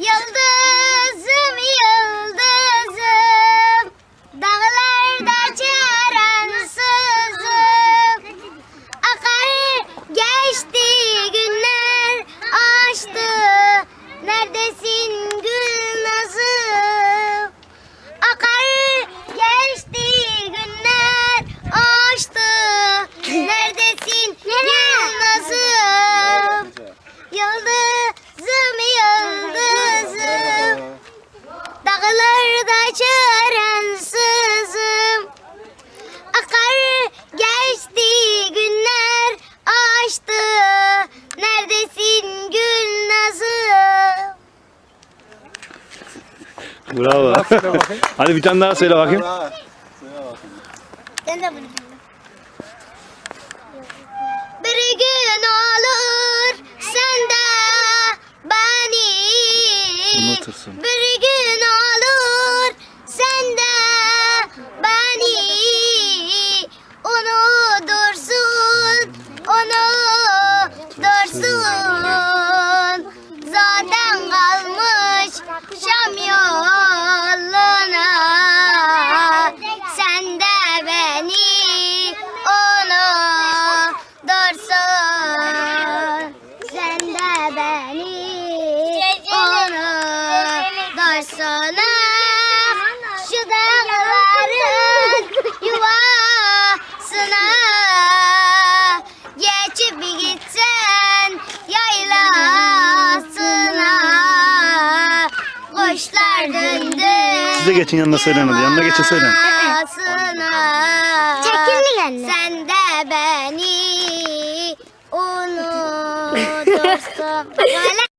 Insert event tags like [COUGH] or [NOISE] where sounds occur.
Yıldızım Bravo. Hadi bir tane daha söyle bakayım. Ben de bunu Bir gün olur sen de beni. Unutursun. Bir gün olur sen de beni. Unutursun, unutursun Zaten kalmış Şam yoluna Kuşlar döndü Siz de geçin yanına söyleyin hadi. Yanına geçin söyleyin. Çekildi anne. Sen de beni unutursun. [LAUGHS] Böyle